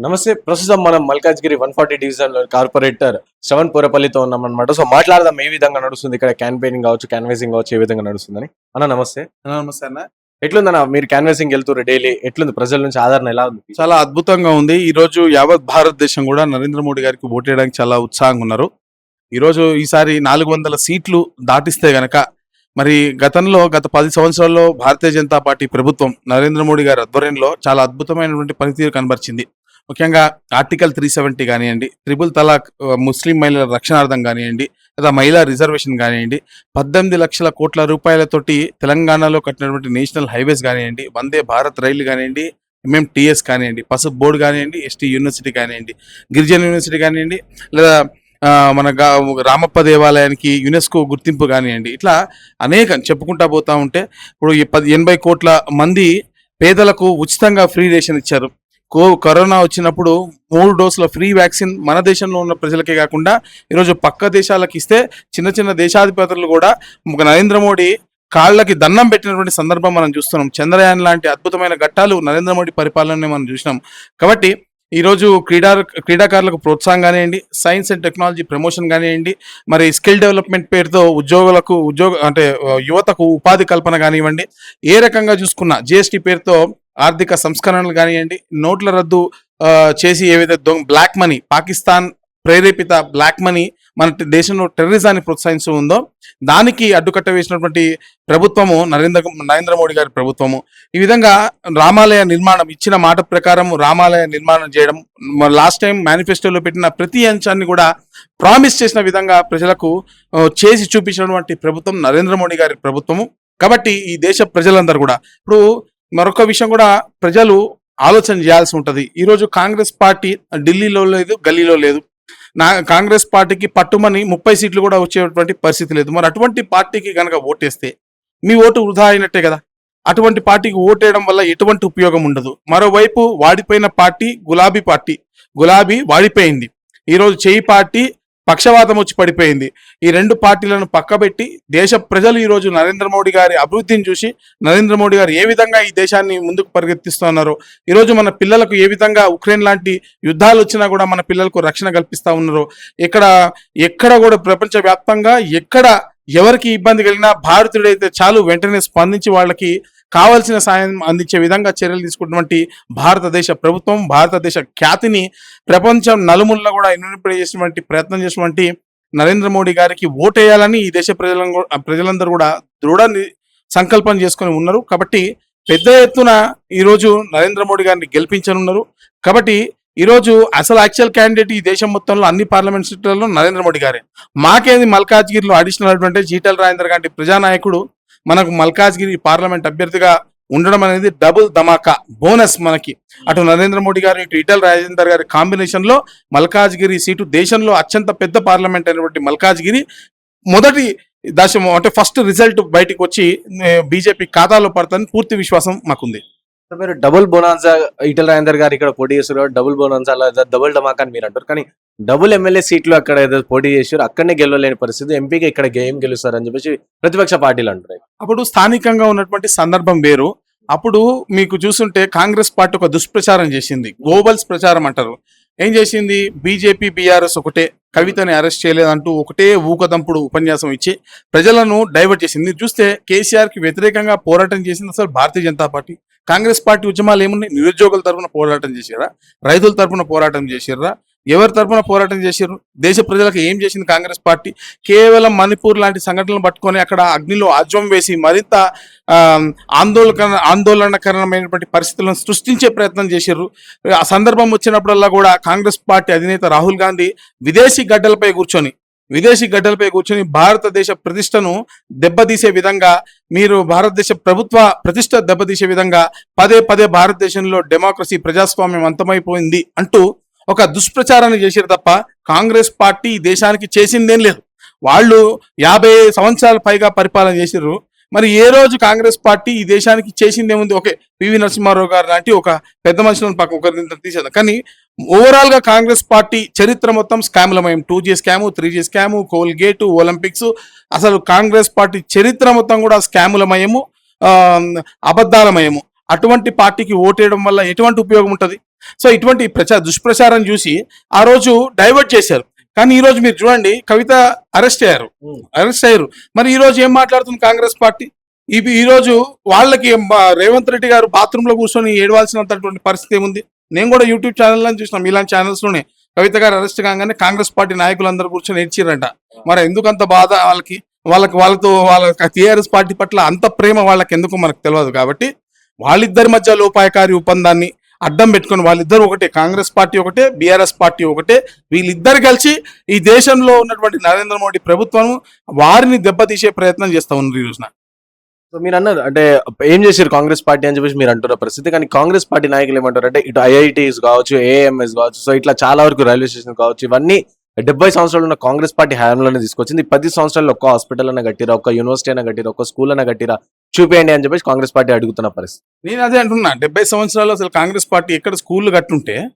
నమస్తే ప్రస్తుతం మనం మల్కాజ్గిరి వన్ ఫార్టీ డివిజన్లో కార్పొరేటర్ శ్రవణ్ పూరపల్లితో ఉన్నాం అనమాట సో మాట్లాడదాం ఏ విధంగా నడుస్తుంది. ఇక్కడ క్యాంపెయినింగ్ కావచ్చు క్యాన్వేసింగ్ కావచ్చు ఏ విధంగా నడుస్తుందని. అన్న నమస్తే. నమస్తే అన్న. ఎట్లుందన్న? మీరు క్యాన్వేసింగ్ వెళ్తున్నారు డైలీ. ఎట్లుంది? ప్రజల నుంచి ఆదరణ ఎలా ఉంది? చాలా అద్భుతంగా ఉంది. ఈ రోజు యావత్ భారతదేశం కూడా నరేంద్ర మోడీ గారికి ఓటేయడానికి చాలా ఉత్సాహంగా ఉన్నారు. ఈ రోజు ఈసారి నాలుగు వందల సీట్లు దాటిస్తే గనక మరి గతంలో గత పది సంవత్సరాల్లో భారతీయ జనతా పార్టీ ప్రభుత్వం నరేంద్ర మోడీ గారి ఆధ్వర్యంలో చాలా అద్భుతమైనటువంటి పనితీరు కనబరిచింది. ముఖ్యంగా ఆర్టికల్ త్రీ సెవెంటీ కానివ్వండి త్రిబుల్ తలాక్ ముస్లిం మహిళల రక్షణార్థం కానివ్వండి లేదా మహిళా రిజర్వేషన్ కానివ్వండి పద్దెనిమిది లక్షల కోట్ల రూపాయలతోటి తెలంగాణలో కట్టినటువంటి నేషనల్ హైవేస్ కానివ్వండి వందే భారత్ రైలు కానివ్వండి ఎంఎంటీఎస్ కానివ్వండి పసుపు బోర్డు కానివ్వండి ఎస్టీ యూనివర్సిటీ కానివ్వండి గిరిజన యూనివర్సిటీ కానివ్వండి లేదా మన రామప్ప దేవాలయానికి యునెస్కో గుర్తింపు కానివ్వండి ఇట్లా అనేక చెప్పుకుంటా పోతా ఉంటే ఇప్పుడు ఈ పది ఎనభై కోట్ల మంది పేదలకు ఉచితంగా ఫ్రీ రేషన్ ఇచ్చారు. కో కరోనా వచ్చినప్పుడు మూడు డోసుల ఫ్రీ వ్యాక్సిన్ మన దేశంలో ఉన్న ప్రజలకే కాకుండా ఈరోజు పక్క దేశాలకు ఇస్తే చిన్న చిన్న దేశాధిపతులు కూడా ఒక నరేంద్ర మోడీ కాళ్ళకి దండం పెట్టినటువంటి సందర్భం మనం చూస్తున్నాం. చంద్రయాన్ లాంటి అద్భుతమైన ఘట్టాలు నరేంద్ర మోడీ పరిపాలననే మనం చూసినాం. కాబట్టి ఈరోజు క్రీడా క్రీడాకారులకు ప్రోత్సాహం కానివ్వండి సైన్స్ అండ్ టెక్నాలజీ ప్రమోషన్ కానివ్వండి మరి స్కిల్ డెవలప్మెంట్ పేరుతో ఉద్యోగులకు ఉద్యోగ అంటే యువతకు ఉపాధి కల్పన కానివ్వండి ఏ రకంగా చూసుకున్నా జిఎస్టీ పేరుతో ఆర్థిక సంస్కరణలు కానివ్వండి నోట్ల రద్దు చేసి చేసి ఏవైతే దొంగ బ్లాక్ మనీ పాకిస్తాన్ ప్రేరేపిత బ్లాక్ మనీ మన దేశంలో టెర్రరిజాన్ని ప్రోత్సహిస్తూ ఉందో దానికి అడ్డుకట్ట వేసినటువంటి ప్రభుత్వము నరేంద్ర నరేంద్ర మోడీ గారి ప్రభుత్వము. ఈ విధంగా రామాలయ నిర్మాణం ఇచ్చిన మాట ప్రకారం రామాలయ నిర్మాణం చేయడం లాస్ట్ టైం మేనిఫెస్టోలో పెట్టిన ప్రతి అంశాన్ని కూడా ప్రామిస్ చేసిన విధంగా ప్రజలకు చేసి చూపించినటువంటి ప్రభుత్వం నరేంద్ర మోడీ గారి ప్రభుత్వము. కాబట్టి ఈ దేశ ప్రజలందరూ కూడా ఇప్పుడు మరొక విషయం కూడా ప్రజలు ఆలోచన చేయాల్సి ఉంటుంది. ఈరోజు కాంగ్రెస్ పార్టీ ఢిల్లీలో లేదు గల్లీలో లేదు. నా కాంగ్రెస్ పార్టీకి పట్టుమని ముప్పై సీట్లు కూడా వచ్చేటువంటి పరిస్థితి లేదు. మరి అటువంటి పార్టీకి కనుక ఓటేస్తే మీ ఓటు వృధా అయినట్టే కదా? అటువంటి పార్టీకి ఓటేయడం వల్ల ఎటువంటి ఉపయోగం ఉండదు. మరోవైపు వాడిపోయిన పార్టీ గులాబీ పార్టీ. గులాబీ వాడిపోయింది. ఈరోజు చేయి పార్టీ పక్షవాతం వచ్చి పడిపోయింది. ఈ రెండు పార్టీలను పక్కబెట్టి దేశ ప్రజలు ఈరోజు నరేంద్ర మోడీ గారి అభివృద్ధిని చూసి నరేంద్ర మోడీ గారు ఏ విధంగా ఈ దేశాన్ని ముందుకు పరిగెత్తిస్తున్నారో ఈరోజు మన పిల్లలకు ఏ విధంగా ఉక్రెయిన్ లాంటి యుద్ధాలు వచ్చినా కూడా మన పిల్లలకు రక్షణ కల్పిస్తా ఉన్నారో ఇక్కడ ఎక్కడ కూడా ప్రపంచవ్యాప్తంగా ఎక్కడ ఎవరికి ఇబ్బంది కలిగినా భారతీయుడైతే చాలు వెంటనే స్పందించి వాళ్ళకి కావాల్సిన సాయం అందించే విధంగా చర్యలు తీసుకున్నటువంటి భారతదేశ ప్రభుత్వం భారతదేశ ఖ్యాతిని ప్రపంచం నలుమూలలో కూడా ఇన్వెంటిఫై చేసినటువంటి ప్రయత్నం చేసినటువంటి నరేంద్ర మోడీ గారికి ఓటేయాలని ఈ దేశ ప్రజలను ప్రజలందరూ కూడా దృఢ సంకల్పం చేసుకొని ఉన్నారు. కాబట్టి పెద్ద ఎత్తున ఈరోజు నరేంద్ర మోడీ గారిని గెలిపించనున్నారు. కాబట్టి ఈరోజు అసలు యాక్చువల్ క్యాండిడేట్ ఈ దేశం మొత్తంలో అన్ని పార్లమెంట్ సీట్లలో నరేంద్ర మోడీ గారే. మాకేది మల్కాజ్గిరిలో అడిషనల్ అడ్వాంటేజ్ ఈటల రాజేందర్ గారి ప్రజానాయకుడు. మనకు మల్కాజ్గిరి పార్లమెంట్ అభ్యర్థిగా ఉండడం అనేది డబుల్ ధమాకా బోనస్ మనకి. అటు నరేంద్ర మోడీ గారు ఇటు ఇటల్ రాజేందర్ గారి కాంబినేషన్లో మల్కాజ్గిరి సీటు దేశంలో అత్యంత పెద్ద పార్లమెంట్ అయినటువంటి మల్కాజ్గిరి మొదటి దశ అంటే ఫస్ట్ రిజల్ట్ బయటికి వచ్చి బీజేపీ ఖాతాలో పడతాని పూర్తి విశ్వాసం మాకుంది. మీరు డబుల్ బోనాన్సా ఇటల్ రాజేందర్ గారు ఇక్కడ పోటీ చేస్తున్నారు డబుల్ బోనాన్సా డబుల్ డమాకా అని మీరు అంటారు. కానీ డబుల్ ఎమ్మెల్యే సీట్లు అక్కడ ఏదో పోటీ చేశారు అక్కడనే గెలవలేని పరిస్థితి. ఎంపీకి ఇక్కడ గేమ్ గెలుస్తారు అని చెప్పేసి ప్రతిపక్ష పార్టీలు అంటున్నాయి. అప్పుడు స్థానికంగా ఉన్నటువంటి సందర్భం వేరు. అప్పుడు మీకు చూస్తుంటే కాంగ్రెస్ పార్టీ ఒక దుష్ప్రచారం చేసింది. గోబల్స్ ప్రచారం అంటారు. ఏం చేసింది? బీజేపీ బీఆర్ఎస్ ఒకటే కవితని అరెస్ట్ చేయలేదంటూ ఒకటే ఊకదంపుడు ఉపన్యాసం ఇచ్చి ప్రజలను డైవర్ట్ చేసింది. చూస్తే కేసీఆర్కి వ్యతిరేకంగా పోరాటం చేసింది అసలు Bharatiya Janata party. Congress party ఉద్యమాలు ఏమున్నాయి? నిరుద్యోగుల తరపున పోరాటం చేసారా రైతుల తరపున పోరాటం చేసిర్రా ఎవరి తరపున పోరాటం చేశారు? దేశ ప్రజలకు ఏం చేసింది కాంగ్రెస్ పార్టీ? కేవలం మణిపూర్ లాంటి సంఘటనలు పట్టుకొని అక్కడ అగ్నిలో ఆజ్వం వేసి మరింత ఆందోళన ఆందోళనకరమైనటువంటి పరిస్థితులను సృష్టించే ప్రయత్నం చేశారు. ఆ సందర్భం వచ్చినప్పుడల్లా కూడా కాంగ్రెస్ పార్టీ అధినేత రాహుల్ గాంధీ విదేశీ గడ్డలపై కూర్చొని విదేశీ గడ్డలపై కూర్చొని భారతదేశ ప్రతిష్టను దెబ్బతీసే విధంగా మీరు భారతదేశ ప్రభుత్వ ప్రతిష్ట దెబ్బతీసే విధంగా పదే పదే భారతదేశంలో డెమోక్రసీ ప్రజాస్వామ్యం అంతమైపోయింది అంటూ ఒక దుష్ప్రచారాన్ని చేశారు తప్ప కాంగ్రెస్ పార్టీ ఈ దేశానికి చేసిందేం లేదు. వాళ్ళు యాభై సంవత్సరాల పైగా పరిపాలన చేసిర్రు మరి ఏ రోజు కాంగ్రెస్ పార్టీ ఈ దేశానికి చేసిందేముంది? ఓకే పివి నరసింహారావు గారు లాంటి ఒక పెద్ద మనుషులను పక్క ఒకరి తీసేద్దాం. కానీ ఓవరాల్గా కాంగ్రెస్ పార్టీ చరిత్ర మొత్తం స్కామ్లమయం two G scam three G scam Coalgate Olympics అసలు కాంగ్రెస్ పార్టీ చరిత్ర మొత్తం కూడా స్కాములమయము అబద్ధాలమయము అటువంటి పార్టీకి ఓటేయడం వల్ల ఎటువంటి ఉపయోగం ఉంటుంది? సో ఇటువంటి ప్రచార దుష్ప్రచారం చూసి ఆ రోజు డైవర్ట్ చేశారు. కానీ ఈ రోజు మీరు చూడండి కవిత అరెస్ట్ అయ్యారు. అరెస్ట్ అయ్యారు. మరి ఈ రోజు ఏం మాట్లాడుతుంది కాంగ్రెస్ పార్టీ? ఇవి ఈ రోజు వాళ్ళకి రేవంత్ రెడ్డి గారు బాత్రూమ్లో కూర్చొని ఏడవాల్సినంతటువంటి పరిస్థితి ఏముంది? నేను కూడా యూట్యూబ్ ఛానల్లో చూసినాం. ఇలాంటి ఛానల్స్లోనే కవిత గారు అరెస్ట్ కాగానే కాంగ్రెస్ పార్టీ నాయకులందరూ కూర్చొని ఏడ్చిరంట మరి ఎందుకు అంత బాధ వాళ్ళకి? వాళ్ళకి వాళ్ళతో వాళ్ళ టీఆర్ఎస్ పార్టీ పట్ల అంత ప్రేమ వాళ్ళకి ఎందుకు మనకు తెలియదు కాబట్టి వాళ్ళిద్దరి మధ్య లోపాయకారి ఒప్పందాన్ని అడ్డం పెట్టుకొని వాళ్ళిద్దరు ఒకటే కాంగ్రెస్ పార్టీ ఒకటే బీఆర్ఎస్ పార్టీ ఒకటే వీళ్ళిద్దరు కలిసి ఈ దేశంలో ఉన్నటువంటి నరేంద్ర మోడీ ప్రభుత్వం వారిని దెబ్బతీసే ప్రయత్నం చేస్తా ఉన్నారు ఈ రోజున. సో మీరు అన్నారు అంటే ఏం చేశారు కాంగ్రెస్ పార్టీ అని చెప్పేసి మీరు అంటున్న పరిస్థితి కానీ కాంగ్రెస్ పార్టీ నాయకులు ఏమంటారు అంటే ఇటు ఐఐటీస్ కావచ్చు ఏఎంఎస్ కావచ్చు సో ఇట్లా చాలా వరకు రైల్వే స్టేషన్ కావచ్చు ఇవన్నీ డెబ్బై సంవత్సరాలు ఉన్న కాంగ్రెస్ పార్టీ హయాంలోనే తీసుకొచ్చింది. పది సంవత్సరాలు ఒక్క హాస్పిటల్ అన్న కట్టిరా ఒక యూనివర్సిటీ అయినా కట్టిరా ఒక స్కూల్ అయినా కట్టిరా చూపేయండి అని చెప్పేసి కాంగ్రెస్ పార్టీ అడుగుతున్న పరిస్థితి. నేను అదే అంటున్నా డెబ్బై సంవత్సరాలు అసలు కాంగ్రెస్ పార్టీ ఎక్కడ స్కూళ్ళు కట్టుంటే.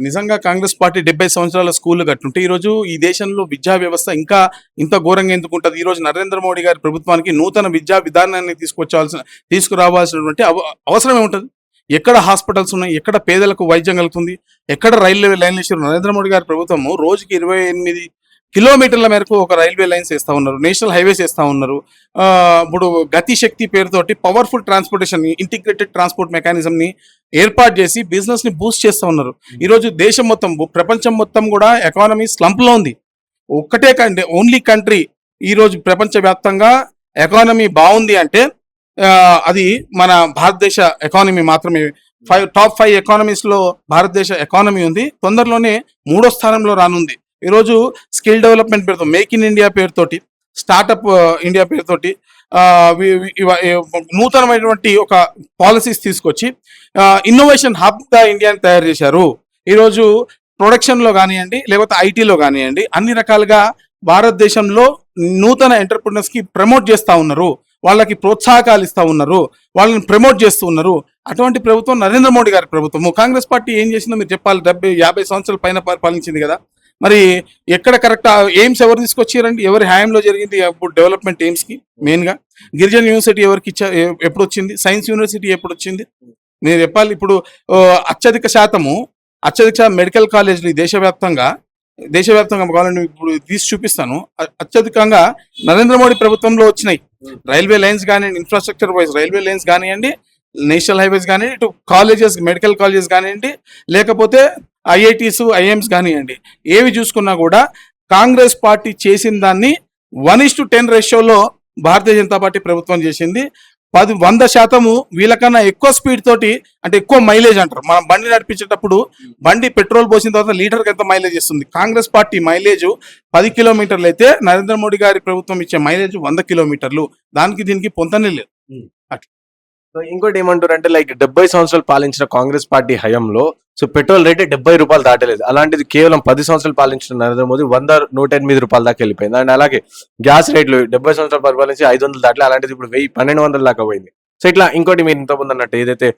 నిజంగా కాంగ్రెస్ పార్టీ డెబ్బై సంవత్సరాల స్కూళ్ళు కట్టుంటే ఈ రోజు ఈ దేశంలో విద్యా వ్యవస్థ ఇంకా ఇంత ఘోరంగా ఎందుకు ఉంటుంది? ఈ రోజు నరేంద్ర మోడీ గారి ప్రభుత్వానికి నూతన విద్యా విధానాన్ని తీసుకొచ్చాల్సిన తీసుకురావాల్సినటువంటి అవ- అవసరం ఏముంటుంది? ఎక్కడ హాస్పిటల్స్ ఉన్నాయి? ఎక్కడ పేదలకు వైద్యం కలుగుతుంది? ఎక్కడ రైల్వే లైన్లు ఇచ్చారు? నరేంద్ర మోడీ గారి ప్రభుత్వము రోజుకి ఇరవై ఎనిమిది కిలోమీటర్ల మేరకు ఒక రైల్వే లైన్స్ వేస్తా ఉన్నారు నేషనల్ హైవేస్ వేస్తా ఉన్నారు. ఇప్పుడు గతి శక్తి పేరుతోటి powerful transportation integrated transport mechanism ని ఏర్పాటు చేసి బిజినెస్ని బూస్ట్ చేస్తా ఉన్నారు. ఈ రోజు దేశం మొత్తం ప్రపంచం మొత్తం కూడా ఎకానమీ స్లంప్లో ఉంది. ఒక్కటే కంటే ఓన్లీ కంట్రీ ఈ రోజు ప్రపంచ వ్యాప్తంగా ఎకానమీ బాగుంది అంటే అది మన భారతదేశ ఎకానమీ మాత్రమే. ఫైవ్ టాప్ ఫైవ్ ఎకానమీస్లో భారతదేశ ఎకానమీ ఉంది. తొందరలోనే మూడో స్థానంలో రానుంది. ఈరోజు స్కిల్ డెవలప్మెంట్ పేరుతో మేక్ ఇన్ ఇండియా పేరుతోటి స్టార్టప్ ఇండియా పేరుతోటి నూతనమైనటువంటి ఒక పాలసీస్ తీసుకొచ్చి ఇన్నోవేషన్ హబ్ ద ఇండియాని తయారు చేశారు. ఈరోజు ప్రొడక్షన్లో కానివ్వండి లేకపోతే ఐటీలో కానివ్వండి అన్ని రకాలుగా భారతదేశంలో నూతన ఎంటర్ప్రినర్స్కి ప్రమోట్ చేస్తూ ఉన్నారు. వాళ్ళకి ప్రోత్సాహకాలు ఇస్తూ ఉన్నారు. వాళ్ళని ప్రమోట్ చేస్తూ ఉన్నారు. అటువంటి ప్రభుత్వం నరేంద్ర మోడీ గారి ప్రభుత్వము. కాంగ్రెస్ పార్టీ ఏం చేసిందో మీరు చెప్పాలి. డెబ్బై యాభై సంవత్సరాల పైన పరిపాలించింది కదా. మరి ఎక్కడ కరెక్ట్ ఎయిమ్స్ ఎవరు తీసుకొచ్చారండి? ఎవరి హయాంలో జరిగింది అప్పుడు డెవలప్మెంట్ ఎయిమ్స్కి కి గిరిజన యూనివర్సిటీ ఎవరికి ఇచ్చా ఎప్పుడు వచ్చింది సైన్స్ యూనివర్సిటీ ఎప్పుడు వచ్చింది నేను చెప్పాలి ఇప్పుడు అత్యధిక శాతము అత్యధిక శాతం మెడికల్ కాలేజీలు దేశవ్యాప్తంగా దేశవ్యాప్తంగా కావాలని ఇప్పుడు తీసి చూపిస్తాను. అత్యధికంగా నరేంద్ర మోడీ ప్రభుత్వంలో వచ్చినాయి. రైల్వే లైన్స్ కానివ్వండి ఇన్ఫ్రాస్ట్రక్చర్ వైజ్ రైల్వే లైన్స్ కానివ్వండి నేషనల్ హైవేస్ కానివ్వండి ఇటు కాలేజెస్ మెడికల్ కాలేజెస్ కానివ్వండి లేకపోతే ఐఐటీస్ ఐఎమ్స్ కానివ్వండి ఏవి చూసుకున్నా కూడా కాంగ్రెస్ పార్టీ చేసిన దాన్ని వన్ ఇస్ టు టెన్ రేషియోలో భారతీయ జనతా పార్టీ ప్రభుత్వం చేసింది. పది వంద శాతము వీళ్ళకన్నా ఎక్కువ స్పీడ్ తోటి అంటే ఎక్కువ మైలేజ్ అంటారు. మనం బండి నడిపించేటప్పుడు బండి పెట్రోల్ పోసిన తర్వాత లీటర్కి ఎంత మైలేజ్ ఇస్తుంది? కాంగ్రెస్ పార్టీ మైలేజ్ పది కిలోమీటర్లు అయితే నరేంద్ర మోడీ గారి ప్రభుత్వం ఇచ్చే మైలేజ్ వంద కిలోమీటర్లు. దానికి దీనికి పొంతనే లేదు. సో ఇంకోటి ఏమంటారు అంటే లైక్ డెబ్బై సంవత్సరాలు పాలించిన కాంగ్రెస్ పార్టీ హయాంలో సో పెట్రోల్ రేట్ డెబ్బై రూపాయలు దాటలేదు. అలాంటిది కేవలం పది సంవత్సరాలు పాలించిన నరేంద్ర మోదీ వంద నూట ఎనిమిది రూపాయల దాకా వెళ్ళిపోయింది. అండ్ అలాగే గ్యాస్ రేట్లు డెబ్బై సంవత్సరాలు పరిపాలించి ఐదు వందలు దాటలే అలాంటిది ఇప్పుడు వెయ్యి పన్నెండు వందల దాకా పోయింది. సో ఇట్లా ఇంకోటి మీరు ఇంతకుముందు అన్నట్టు ఏదైతే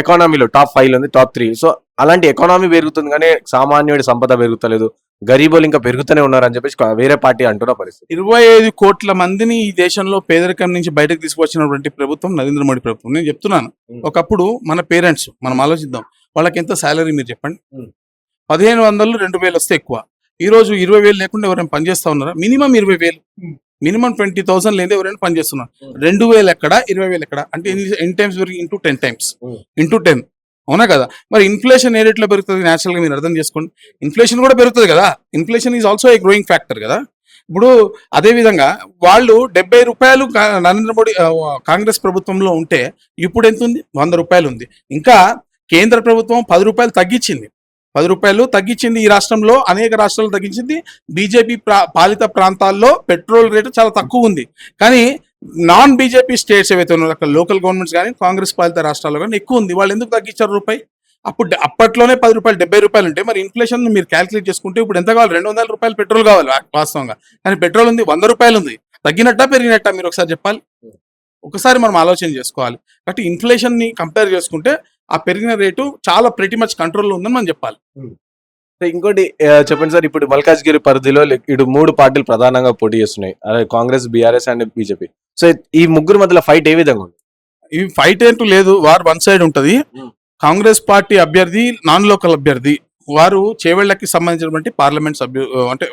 ఎకానమీలో టాప్ ఫైవ్ ఉంది టాప్ త్రీ సో అలాంటి ఎకానమీ పెరుగుతుంది కానీ సామాన్యుడి సంపద పెరుగుతలేదు. గరీబులు ఇంకా పెరుగుతూనే ఉన్నారు అని చెప్పేసి వేరే పార్టీ అంటున్న పరిస్థితి. ఇరవై ఐదు కోట్ల మందిని ఈ దేశంలో పేదరికం నుంచి బయటకు తీసుకొచ్చినటువంటి ప్రభుత్వం నరేంద్ర మోడీ ప్రభుత్వం. నేను చెప్తున్నాను. ఒకప్పుడు మన పేరెంట్స్ మనం ఆలోచిద్దాం. వాళ్ళకి ఎంత శాలరీ మీరు చెప్పండి. పదిహేను వందలు రెండు వేలు వస్తే ఎక్కువ. ఈ రోజు ఇరవై వేలు లేకుండా ఎవరైనా పనిచేస్తా ఉన్నారా? మినిమం ఇరవై వేలు. మినిమం ట్వంటీ థౌసండ్ లేదా ఎవరైనా పనిచేస్తున్నారు. రెండు వేలు ఎక్కడ? ఇరవై వేలు ఎక్కడ? అంటే ఎన్ టైమ్స్ పెరిగి into ten times. Into ten. అవునా కదా? మరి ఇన్ఫ్లేషన్ ఏ రేట్లో పెరుగుతుంది? న్యాచురల్గా మీరు అర్థం చేసుకోండి. ఇన్ఫ్లేషన్ కూడా పెరుగుతుంది కదా? Inflation is also a growing factor కదా? ఇప్పుడు అదే విధంగా వాళ్ళు డెబ్బై రూపాయలు నరేంద్ర మోడీ కాంగ్రెస్ ప్రభుత్వంలో ఉంటే ఇప్పుడు ఎంత ఉంది వంద రూపాయలు ఉంది. ఇంకా కేంద్ర ప్రభుత్వం పది రూపాయలు తగ్గించింది. పది రూపాయలు తగ్గించింది ఈ రాష్ట్రంలో అనేక రాష్ట్రాలు తగ్గించింది. బీజేపీ పాలిత ప్రాంతాల్లో పెట్రోల్ రేటు చాలా తక్కువ ఉంది. కానీ నాన్ బీజేపీ స్టేట్స్ ఏవైతే ఉన్నారో అక్కడ లోకల్ గవర్నమెంట్స్ కానీ కాంగ్రెస్ పాలిత రాష్ట్రాల్లో కానీ ఎక్కువ ఉంది. వాళ్ళు ఎందుకు తగ్గించారు రూపాయి? అప్పుడు అప్పట్లోనే పది రూపాయలు డెబ్బై రూపాయలు ఉంటే మరి ఇన్ఫ్లేషన్ మీరు క్యాలిక్యులేట్ చేసుకుంటే ఇప్పుడు ఎంత కావాలి? రెండు వందల రూపాయలు పెట్రోల్ కావాలి వాస్తవంగా. కానీ పెట్రోల్ ఉంది వంద రూపాయలు ఉంది. తగ్గినట్టా పెరిగినట్టా మీరు ఒకసారి చెప్పాలి? ఒకసారి మనం ఆలోచన చేసుకోవాలి. కాబట్టి ఇన్ఫ్లేషన్ని కంపేర్ చేసుకుంటే ఆ పెరిగిన రేటు చాలా ప్రెటీ మచ్ కంట్రోల్లో ఉందని మనం చెప్పాలి. సో ఇంకోటి చెప్పండి సార్ ఇప్పుడు మల్కాజ్గిరి పరిధిలో ఇటు మూడు పార్టీలు ప్రధానంగా పోటీ చేస్తున్నాయి. అదే Congress BRS and BJP. So ఈ ముగ్గురు మధ్యలో ఫైట్ ఏ విధంగా ఉంది? ఇవి ఫైట్ ఏంటూ లేదు వారు వన్ సైడ్ ఉంటది. కాంగ్రెస్ పార్టీ అభ్యర్థి నాన్ లోకల్ అభ్యర్థి వారు చేవెళ్ళకి సంబంధించినటువంటి పార్లమెంట్ సభ్యు అంటే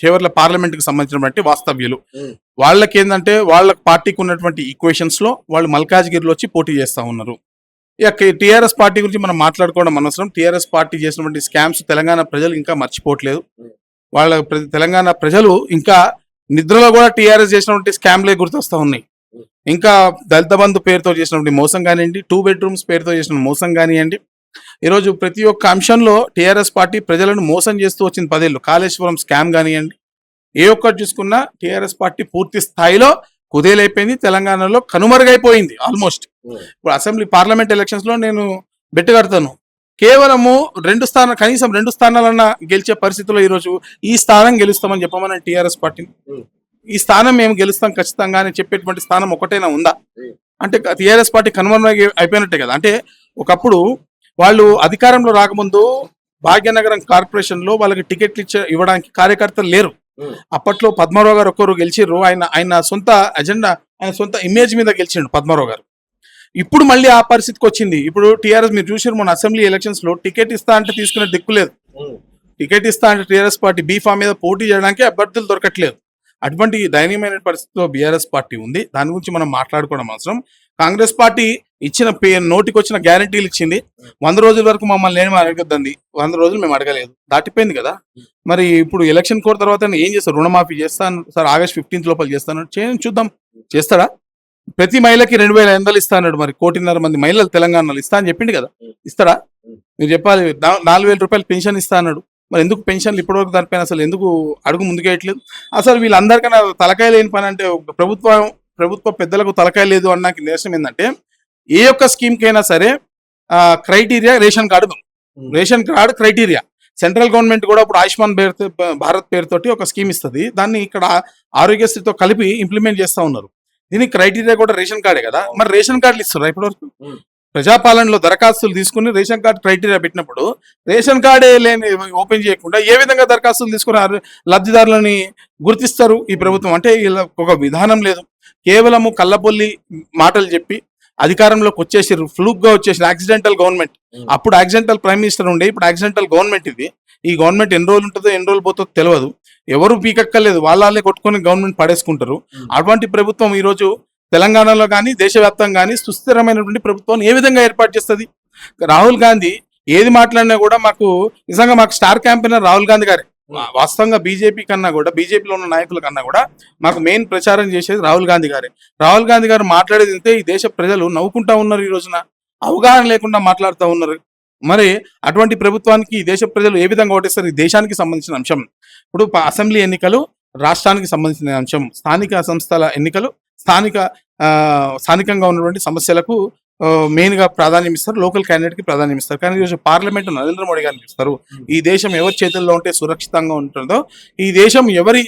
చేవర్ల పార్లమెంట్కి సంబంధించినటువంటి వాస్తవ్యులు. వాళ్ళకి ఏంటంటే వాళ్ళ పార్టీకి ఉన్నటువంటి ఈక్వేషన్స్లో వాళ్ళు మల్కాజ్గిరిలో వచ్చి పోటీ చేస్తా ఉన్నారు. ఇక టీఆర్ఎస్ పార్టీ గురించి మనం మాట్లాడుకోవడం అనవసరం. టీఆర్ఎస్ పార్టీ చేసినటువంటి స్కామ్స్ తెలంగాణ ప్రజలు ఇంకా మర్చిపోవట్లేదు. వాళ్ళ తెలంగాణ ప్రజలు ఇంకా నిద్రలో కూడా టీఆర్ఎస్ చేసినటువంటి స్కామ్లే గుర్తొస్తా ఉన్నాయి. ఇంకా దళిత బంధు పేరుతో చేసినటువంటి మోసం కానివ్వండి టూ బెడ్రూమ్స్ పేరుతో చేసిన మోసం కానివ్వండి. ఈరోజు ప్రతి ఒక్క అంశంలో టీఆర్ఎస్ పార్టీ ప్రజలను మోసం చేస్తూ వచ్చింది పదేళ్ళు. కాళేశ్వరం స్కామ్ కానివ్వండి ఏ ఒక్కటి చూసుకున్నా టీఆర్ఎస్ పార్టీ పూర్తి స్థాయిలో కుదేలైపోయింది తెలంగాణలో కనుమరుగైపోయింది ఆల్మోస్ట్ ఇప్పుడు అసెంబ్లీ పార్లమెంట్ ఎలక్షన్స్లో నేను బెట్టు కడతాను కేవలము రెండు స్థానం కనీసం రెండు స్థానాలన్నా గెలిచే పరిస్థితుల్లో ఈరోజు ఈ స్థానం గెలుస్తామని చెప్పమని టీఆర్ఎస్ పార్టీని. ఈ స్థానం మేము గెలుస్తాం ఖచ్చితంగా అని చెప్పేటువంటి స్థానం ఒకటైనా ఉందా. అంటే టీఆర్ఎస్ పార్టీ కనుమరుగు అయిపోయినట్టే కదా అంటే ఒకప్పుడు వాళ్ళు అధికారంలో రాకముందు భాగ్యనగరం కార్పొరేషన్లో వాళ్ళకి టికెట్లు ఇచ్చే ఇవ్వడానికి కార్యకర్తలు లేరు. అప్పట్లో పద్మారావు గారు ఒక్కరు గెలిచిర్రు. ఆయన ఆయన సొంత అజెండా ఆయన సొంత ఇమేజ్ మీద గెలిచిండు పద్మారావు గారు. ఇప్పుడు మళ్ళీ ఆ పరిస్థితికి వచ్చింది. ఇప్పుడు టీఆర్ఎస్ మీరు చూసారు మన అసెంబ్లీ ఎలక్షన్స్లో టికెట్ ఇస్తా అంటే తీసుకునే దిక్కు లేదు. టికెట్ ఇస్తా అంటే టీఆర్ఎస్ పార్టీ బీఫామ్ మీద పోటీ చేయడానికి అభ్యర్థులు దొరకట్లేదు. అటువంటి దయనీయమైన పరిస్థితిలో బీఆర్ఎస్ పార్టీ ఉంది. దాని గురించి మనం మాట్లాడుకోవడం అవసరం. కాంగ్రెస్ పార్టీ ఇచ్చిన పే నోటికి వచ్చిన గ్యారంటీలు ఇచ్చింది. వంద రోజుల వరకు మమ్మల్ని ఏమి అడగద్దండి. వంద రోజులు మేము అడగలేదు. దాటిపోయింది కదా. మరి ఇప్పుడు ఎలక్షన్ కోర్ తర్వాత ఏం చేస్తారు? రుణమాఫీ చేస్తాను. సార్ ఆగస్ట్ ఫిఫ్టీన్త్ లోపల చేస్తాను. చేయండి చూద్దాం. చేస్తాడా? ప్రతి మహిళకి రెండు వేల ఐదు వందలు మరి. కోటిన్నర మంది మహిళలు తెలంగాణలో ఇస్తా అని చెప్పిండు కదా. ఇస్తాడా? మీరు చెప్పాలి. నాలుగు వేల రూపాయలు పెన్షన్ ఇస్తా అన్నాడు. మరి ఎందుకు పెన్షన్లు ఇప్పటివరకు దానిపైన అసలు ఎందుకు అడుగు ముందుకేయట్లేదు? అసలు వీళ్ళందరికన్నా తలకాయ లేని పని అంటే ఒక ప్రభుత్వం ప్రభుత్వ పెద్దలకు తలకాయ లేదు అన్నాకి నిరసనం ఏంటంటే ఏ ఒక్క స్కీమ్ కైనా సరే criteria ration card ration card criteria. Central government కూడా ఇప్పుడు ఆయుష్మాన్ పేరుతో భారత్ పేరుతోటి ఒక స్కీమ్ ఇస్తుంది. దాన్ని ఇక్కడ ఆరోగ్యశ్రీతో కలిపి ఇంప్లిమెంట్ చేస్తా ఉన్నారు. దీనికి క్రైటీరియా కూడా రేషన్ కార్డే కదా? మరి రేషన్ కార్డులు ఇస్తారు ఇప్పటివరకు. ప్రజాపాలనలో దరఖాస్తులు తీసుకుని రేషన్ కార్డు క్రైటీరియా పెట్టినప్పుడు రేషన్ కార్డే లేని ఓపెన్ చేయకుండా ఏ విధంగా దరఖాస్తులు తీసుకుని లబ్ధిదారులని గుర్తిస్తారు ఈ ప్రభుత్వం? అంటే ఇలా ఒక విధానం లేదు. కేవలము కళ్ళబొల్లి మాటలు చెప్పి అధికారంలోకి వచ్చేసారు ఫ్లూక్గా వచ్చేసిన యాక్సిడెంటల్ గవర్నమెంట్. అప్పుడు యాక్సిడెంటల్ ప్రైమ్ మినిస్టర్ ఉండే. ఇప్పుడు యాక్సిడెంటల్ గవర్నమెంట్ ఇది. ఈ గవర్నమెంట్ ఎన్ని రోజులు ఉంటుందో ఎన్ని రోజులు పోతుందో తెలియదు ఎవరు పీకక్కర్లేదు. వాళ్ళే కొట్టుకొని గవర్నమెంట్ పడేసుకుంటారు. అటువంటి ప్రభుత్వం ఈ రోజు తెలంగాణలో కానీ దేశవ్యాప్తంగా కానీ సుస్థిరమైనటువంటి ప్రభుత్వాన్ని ఏ విధంగా ఏర్పాటు చేస్తుంది? రాహుల్ గాంధీ ఏది మాట్లాడినా కూడా మాకు నిజంగా మాకు స్టార్ క్యాంపెయినర్ రాహుల్ గాంధీ గారే. వాస్తవంగా బీజేపీ కన్నా కూడా బీజేపీలో ఉన్న నాయకుల కన్నా కూడా మాకు మెయిన్ ప్రచారం చేసేది రాహుల్ గాంధీ గారే. రాహుల్ గాంధీ గారు మాట్లాడేది వింటే ఈ దేశ ప్రజలు నవ్వుకుంటా ఉన్నారు ఈ రోజున. అవగాహన లేకుండా మాట్లాడుతూ ఉన్నారు. మరి అటువంటి ప్రభుత్వానికి ఈ దేశ ప్రజలు ఏ విధంగా ఓటేస్తారు? ఈ దేశానికి సంబంధించిన అంశం. ఇప్పుడు అసెంబ్లీ ఎన్నికలు రాష్ట్రానికి సంబంధించిన అంశం. స్థానిక సంస్థల ఎన్నికలు స్థానిక ఆ, స్థానికంగా ఉన్నటువంటి సమస్యలకు మెయిన్గా ప్రాధాన్యం ఇస్తారు లోకల్ క్యాండిడేట్కి ప్రాధాన్యం ఇస్తారు. కానీ ఈరోజు పార్లమెంట్ నరేంద్ర మోడీ గారికి ఇస్తారు ఈ దేశం ఎవరి చేతుల్లో ఉంటే సురక్షితంగా ఉంటుందో ఈ దేశం ఎవరి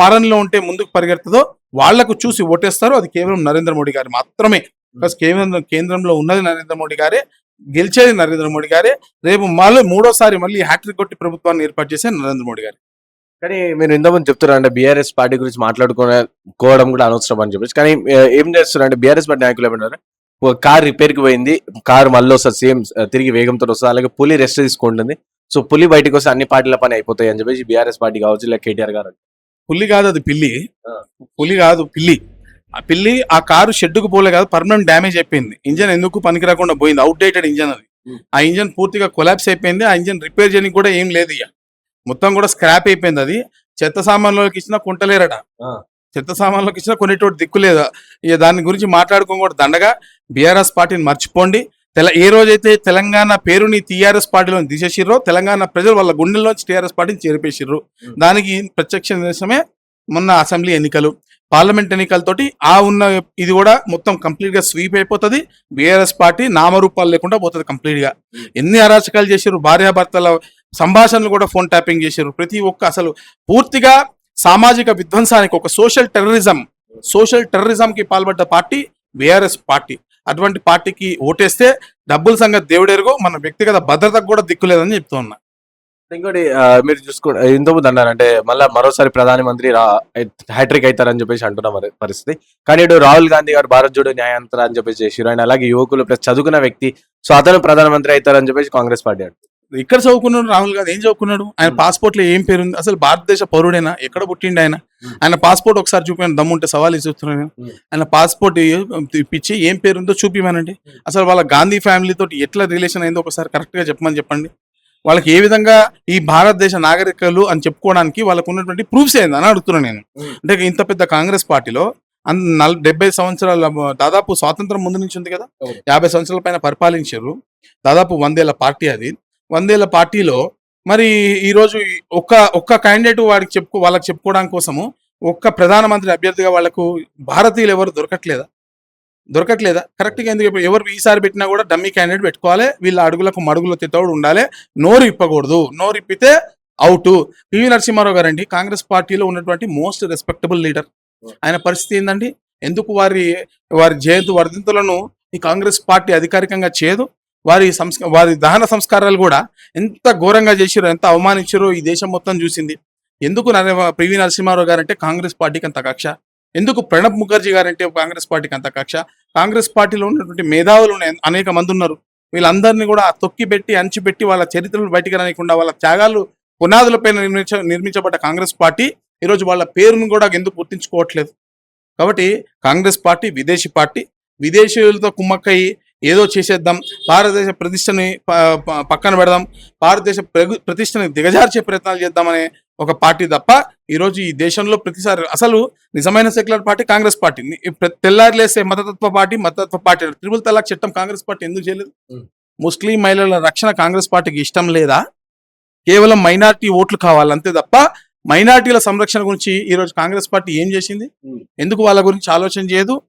పాలనలో ఉంటే ముందుకు పరిగెడుతుందో వాళ్ళకు చూసి ఓటేస్తారు. అది కేవలం నరేంద్ర మోడీ గారు మాత్రమే. బికాస్ కేవలం కేంద్రంలో ఉన్నది నరేంద్ర మోడీ గారే గెలిచేది నరేంద్ర మోడీ గారే. రేపు మళ్ళీ మూడోసారి మళ్ళీ హ్యాట్రిక్ కొట్టి ప్రభుత్వాన్ని ఏర్పాటు చేసే నరేంద్ర మోడీ గారు. కానీ మీరు ఇంతకుముందు చెప్తున్నారు అంటే బీఆర్ఎస్ పార్టీ గురించి మాట్లాడుకోవడం కూడా అనవసరం అని చెప్పేసి. కానీ ఏ, ఏం చేస్తున్నారు అంటే బీఆర్ఎస్ పార్టీ నాయకులు ఏమన్నారు ఒక కార్ రిపేర్కి పోయింది. కార్ మళ్ళీ వస్తుంది సేమ్ తిరిగి వేగంతో వస్తుంది. అలాగే పులి రెస్ట్ తీసుకుంటుంది. సో పులి బయటకు వస్తే అన్ని పార్టీల పని అయిపోతాయి అని చెప్పేసి బీఆర్ఎస్ పార్టీ కావచ్చు లేక కేటీఆర్ గారు. పులి కాదు అది పిల్లి. పులి కాదు పిల్లి. ఆ పిల్లి ఆ కారు షెడ్డుకు పోలే కాదు పర్మనెంట్ డ్యామేజ్ అయిపోయింది. ఇంజన్ ఎందుకు పనికి రాకుండా పోయింది? అవుట్ డేటెడ్ ఇంజన్ అది. ఆ ఇంజన్ పూర్తిగా కొలాప్స్ అయిపోయింది. ఆ ఇంజన్ రిపేర్ చేయడానికి కూడా ఏం లేదు ఇక. మొత్తం కూడా స్క్రాప్ అయిపోయింది అది. చెత్త సామాన్లోకి ఇచ్చినా కొంటలేరట. చెత్త సామాన్లోకి ఇచ్చినా కొనేటోటి దిక్కు లేదు? ఇక దాని గురించి మాట్లాడుకోని కూడా దండగా బీఆర్ఎస్ పార్టీని మర్చిపోండి. తెల ఏ రోజైతే తెలంగాణ పేరుని టీఆర్ఎస్ పార్టీలో తీసేసిర్రో తెలంగాణ ప్రజలు వాళ్ళ గుండెల్లోంచి టీఆర్ఎస్ పార్టీని చేరిపేసిర్రు. దానికి ప్రత్యక్ష నిదర్శనమే మొన్న అసెంబ్లీ ఎన్నికలు. పార్లమెంట్ ఎన్నికలతోటి ఆ ఉన్న ఇది కూడా మొత్తం కంప్లీట్గా స్వీప్ అయిపోతుంది. బీఆర్ఎస్ పార్టీ నామరూపాలు లేకుండా పోతుంది కంప్లీట్గా ఎన్ని అరాచకాలు చేశారు భార్యాభర్తల సంభాషణలు కూడా ఫోన్ ట్యాపింగ్ చేశారు ప్రతి ఒక్క అసలు పూర్తిగా సామాజిక విధ్వంసానికి ఒక సోషల్ టెర్రరిజం సోషల్ టెర్రరిజం కి పాల్పడ్డ పార్టీ బీఆర్ఎస్ పార్టీ. అటువంటి పార్టీకి ఓటేస్తే డబ్బుల సంగతి దేవుడెరుగు మన వ్యక్తిగత భద్రతకు కూడా దిక్కులేదని చెప్తూ ఉన్నా. ఇంకోటి మీరు చూసుకో ఇంతకుముందు అన్నారు అంటే మళ్ళీ మరోసారి ప్రధానమంత్రి హ్యాట్రిక్ అవుతారని చెప్పేసి అంటున్న మరి పరిస్థితి. కానీ ఇటు రాహుల్ గాంధీ గారు భారత్ జోడో న్యాయాంతర అని చెప్పేసి చేసిరు ఆయన అలాగే యువకులు ప్లస్ చదువుకున్న వ్యక్తి సో అతను ప్రధానమంత్రి అవుతారని చెప్పేసి కాంగ్రెస్ పార్టీ అంటుంది. ఇక్కడ చదువుకున్నాడు రాహుల్ గాంధీ ఏం చదువుకున్నాడు ఆయన. పాస్పోర్ట్లో ఏం పేరు ఉంది అసలు భారతదేశ పౌరుడేనా ఎక్కడ పుట్టిండు ఆయన. ఆయన పాస్పోర్ట్ ఒకసారి చూపించండి దమ్ముంటే సవాల్ చూస్తున్నాను నేను. ఆయన పాస్పోర్ట్ ఇప్పించి ఏం పేరు ఉందో చూపిమనండి. అసలు వాళ్ళ గాంధీ ఫ్యామిలీ తోటి ఎట్లా రిలేషన్ అయిందో ఒకసారి కరెక్ట్గా చెప్పమని చెప్పండి వాళ్ళకి ఏ విధంగా ఈ భారతదేశ నాగరికలు అని చెప్పుకోవడానికి వాళ్ళకు ఉన్నటువంటి ప్రూఫ్స్ ఏంది అని అడుగుతున్నాను నేను. అంటే ఇంత పెద్ద కాంగ్రెస్ పార్టీలో నల్ డెబ్బై సంవత్సరాల దాదాపు స్వాతంత్రం ముందు నుంచి ఉంది కదా. యాభై సంవత్సరాల పైన పరిపాలించారు దాదాపు వందేళ్ళ పార్టీ అది వందేళ్ళ పార్టీలో మరి ఈ రోజు ఒక్క ఒక్క క్యాండిడేట్ వాడికి చెప్పుకో వాళ్ళకి చెప్పుకోవడానికి కోసము ఒక్క ప్రధానమంత్రి అభ్యర్థిగా వాళ్ళకు భారతీయులు ఎవరు దొరకట్లేదా? దొరకట్లేదా? కరెక్ట్గా ఎందుకు ఎవరు ఈసారి పెట్టినా కూడా డమ్మీ క్యాండిడేట్ పెట్టుకోవాలి. వీళ్ళ అడుగులకు మడుగులు తిట్టవుడు ఉండాలి. నోరు ఇప్పకూడదు. నోరు ఇప్పితే అవుట్. పివి నరసింహారావు గారండి కాంగ్రెస్ పార్టీలో ఉన్నటువంటి మోస్ట్ రెస్పెక్టబుల్ లీడర్. ఆయన పరిస్థితి ఏంటండి ఎందుకు వారి వారి జయంతి వర్ధంతులను ఈ కాంగ్రెస్ పార్టీ అధికారికంగా చేయదు? వారి సంస్క వారి దహన సంస్కారాలు కూడా ఎంత ఘోరంగా చేసిరో ఎంత అవమానించారో ఈ దేశం మొత్తం చూసింది. ఎందుకు నరే- పివి నరసింహారావు గారంటే కాంగ్రెస్ పార్టీకి అంత కక్ష? ఎందుకు ప్రణబ్ ముఖర్జీ గారంటే కాంగ్రెస్ పార్టీకి అంత కక్ష? కాంగ్రెస్ పార్టీలో ఉన్నటువంటి మేధావులు అనేక మంది ఉన్నారు. వీళ్ళందరినీ కూడా తొక్కి పెట్టి అంచిపెట్టి వాళ్ళ చరిత్రలు బయటికి రానికుండా వాళ్ళ త్యాగాలు పునాదులపైన నిర్మించ నిర్మించబడ్డ కాంగ్రెస్ పార్టీ ఈరోజు వాళ్ళ పేరును కూడా ఎందుకు గుర్తించుకోవట్లేదు? కాబట్టి కాంగ్రెస్ పార్టీ విదేశీ పార్టీ. విదేశీయులతో కుమ్మక్కయి ఏదో చేసేద్దాం. భారతదేశ ప్రతిష్టని పక్కన పెడదాం. భారతదేశ ప్రతిష్టని దిగజార్చే ప్రయత్నాలు చేద్దామనే ఒక పార్టీ తప్ప ఈరోజు ఈ దేశంలో ప్రతిసారి అసలు నిజమైన సెక్యులర్ పార్టీ కాంగ్రెస్ పార్టీ. ని- ప్ర- తెల్లారి లేసే మతతత్వ పార్టీ మతతత్వ పార్టీ త్రిపుల్ తలాక్ చట్టం కాంగ్రెస్ పార్టీ ఎందుకు చేయలేదు. ముస్లిం మహిళల రక్షణ కాంగ్రెస్ పార్టీకి ఇష్టం లేదా? కేవలం మైనార్టీ ఓట్లు కావాలి అంతే తప్ప మైనార్టీల సంరక్షణ గురించి ఈ రోజు కాంగ్రెస్ పార్టీ ఏం చేసింది. ఎందుకు వాళ్ళ గురించి ఆలోచన చేయదు?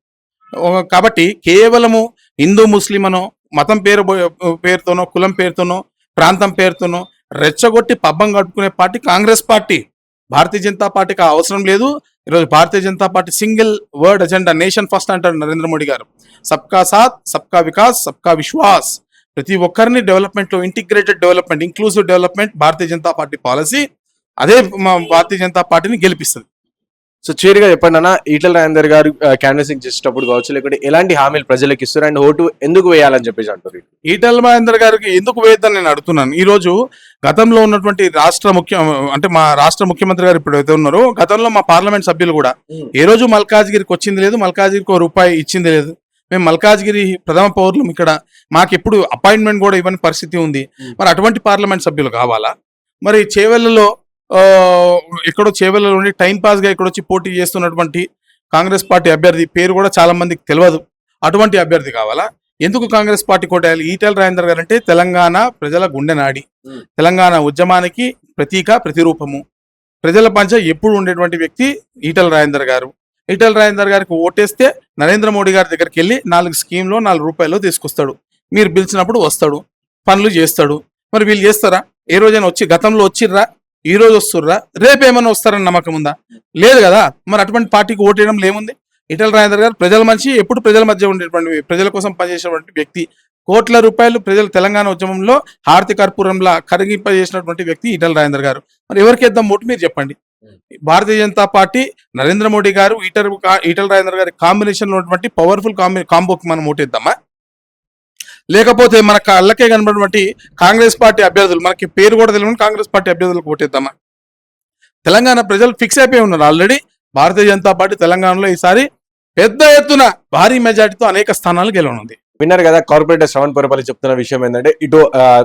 కాబట్టి కేవలము హిందూ ముస్లిం అనో మతం పేరు పేరుతోనో కులం పేరుతోనో ప్రాంతం పేరుతోనో రెచ్చగొట్టి పబ్బం కట్టుకునే party Congress party. Bharatiya Janata పార్టీకి అవసరం లేదు. ఈరోజు Bharatiya Janata party single word agenda nation first అంటారు నరేంద్ర మోడీ గారు. సబ్కా సాత్ సబ్కా వికాస్ సబ్కా విశ్వాస్. ప్రతి ఒక్కరిని డెవలప్మెంట్లో integrated development inclusive development Bharatiya Janata party policy. అదే భారతీయ జనతా పార్టీని గెలిపిస్తుంది. సో చివరిగా చెప్పండి అన్న ఈటల రాజేందర్ గారు క్యాన్వసింగ్ చేసేటప్పుడు కావచ్చు లేకుంటే ఎలాంటి హామీలు ప్రజలకు ఇస్తారు? అండ్ ఓటు ఎందుకు వేయాలని చెప్పేసి అంటారు ఈటల మహేందర్ గారికి ఎందుకు వేయద్దని నేను అడుగుతున్నాను. ఈ రోజు గతంలో ఉన్నటువంటి రాష్ట్ర ముఖ్య అంటే మా రాష్ట్ర ముఖ్యమంత్రి గారు ఇప్పుడు అయితే ఉన్నారో గతంలో మా పార్లమెంట్ సభ్యులు కూడా ఏ రోజు మల్కాజ్గిరికి వచ్చింది లేదు మల్కాజ్గిరికి ఒక రూపాయి ఇచ్చింది లేదు. మేము మల్కాజ్గిరి ప్రథమ పౌరులం ఇక్కడ. మాకు ఎప్పుడు అపాయింట్మెంట్ కూడా ఇవ్వని పరిస్థితి ఉంది. మరి అటువంటి పార్లమెంట్ సభ్యులు కావాలా? మరి చేవెళ్ళలో ఎక్కడో చేవెళ్ళలో ఉండి టైం పాస్గా ఇక్కడ వచ్చి పోటీ చేస్తున్నటువంటి కాంగ్రెస్ పార్టీ అభ్యర్థి పేరు కూడా చాలా మందికి తెలియదు అటువంటి అభ్యర్థి కావాలా? ఎందుకు కాంగ్రెస్ పార్టీ కోటేయాలి? ఈటెల రాజేందర్ గారు అంటే తెలంగాణ ప్రజల గుండె నాడి. Hmm. తెలంగాణ ఉద్యమానికి ప్రతీక ప్రతిరూపము. ప్రజల పంచ ఎప్పుడు ఉండేటువంటి వ్యక్తి ఈటల రాజేందర్ గారు. ఈటల రాజేందర్ గారికి ఓటేస్తే నరేంద్ర మోడీ గారి దగ్గరికి వెళ్ళి నాలుగు స్కీమ్లో నాలుగు రూపాయలు తీసుకొస్తాడు. మీరు పిలిచినప్పుడు వస్తాడు. పనులు చేస్తాడు. మరి వీళ్ళు చేస్తారా? ఏ రోజైనా వచ్చి గతంలో వచ్చిర్రా? ఈ రోజు వస్తుర్రా? రేపు ఏమైనా వస్తారని నమ్మకం ఉందా? లేదు కదా? మరి అటువంటి పార్టీకి ఓటేయడం లేముంది? ఇటల్ రాజేందర్ గారు ప్రజల మనిషి ఎప్పుడు ప్రజల మధ్య ఉండేటువంటి ప్రజల కోసం పనిచేసేటువంటి వ్యక్తి. కోట్ల రూపాయలు ప్రజలు తెలంగాణ ఉద్యమంలో హారతి కర్పూరంలా కరిగింపజేసినటువంటి వ్యక్తి ఇటల్ రాజేందర్ గారు. మరి ఎవరికి ఇద్దాం ఓటు? మీరు చెప్పండి. భారతీయ జనతా పార్టీ నరేంద్ర మోడీ గారు ఈటల ఈటల రాజేందర్ గారి కాంబినేషన్ ఉన్నటువంటి పవర్ఫుల్ కాంబోకి మనం ఓటేద్దామా? లేకపోతే మన కళ్ళకే కనబడినటువంటి కాంగ్రెస్ పార్టీ అభ్యర్థులు మనకి పేరు కూడా తెలియని కాంగ్రెస్ పార్టీ అభ్యర్థులకు ఓటేద్దామా తెలంగాణ ప్రజలు ఫిక్స్ అయిపోయి ఉన్నారు ఆల్రెడీ. భారతీయ జనతా పార్టీ తెలంగాణలో ఈసారి పెద్ద ఎత్తున భారీ మెజార్టీతో అనేక స్థానాలు గెలవనుంది. విన్నారు కదా కార్పొరేటర్ శ్రవణ్ పురపల్లి చెప్తున్న విషయం ఏంటంటే ఇటు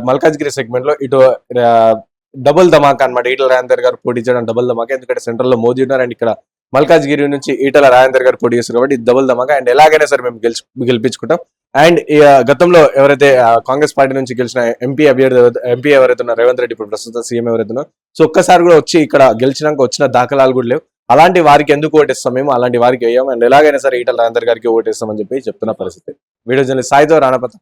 మల్కాజ్గిరి సెగ్మెంట్లో ఇటు డబుల్ ధమాకా అనమాట ఈటల రాజేందర్ గారు పోటీ చేయడం డబుల్ ధమాకా. ఎందుకంటే సెంట్రల్లో మోదీ ఉన్నారు అండ్ ఇక్కడ మల్కాజ్గిరి నుంచి ఈటల రాజేందర్ గారు పోటీ చేస్తారు కాబట్టి డబుల్ ధమాకా. అండ్ ఎలాగైనా సరే మేము గెలిచి గెలిపించుకుంటాం. అండ్ గతంలో ఎవరైతే ఆ, కాంగ్రెస్ పార్టీ నుంచి గెలిచిన ఎంపీ అభ్యర్థి ఎంపీ ఎవరైతే ఉన్నారో రేవంత్ రెడ్డి ఇప్పుడు ప్రస్తుతం సీఎం ఎవరైతే సో ఒక్కసారి కూడా వచ్చి ఇక్కడ గెలిచినాక వచ్చిన దాఖలాలు కూడా లేవు. అలాంటి వారికి ఎందుకు ఓటేస్తాం మేము? అలాంటి వారికి వేయం. అండ్ ఎలాగైనా సరే ఈటల రాజేందర్ గారికి ఓటేస్తామని చెప్పి చెప్తున్న పరిస్థితి. వీడియో జర్నలిస్ట్ సాయితో రాణపతి.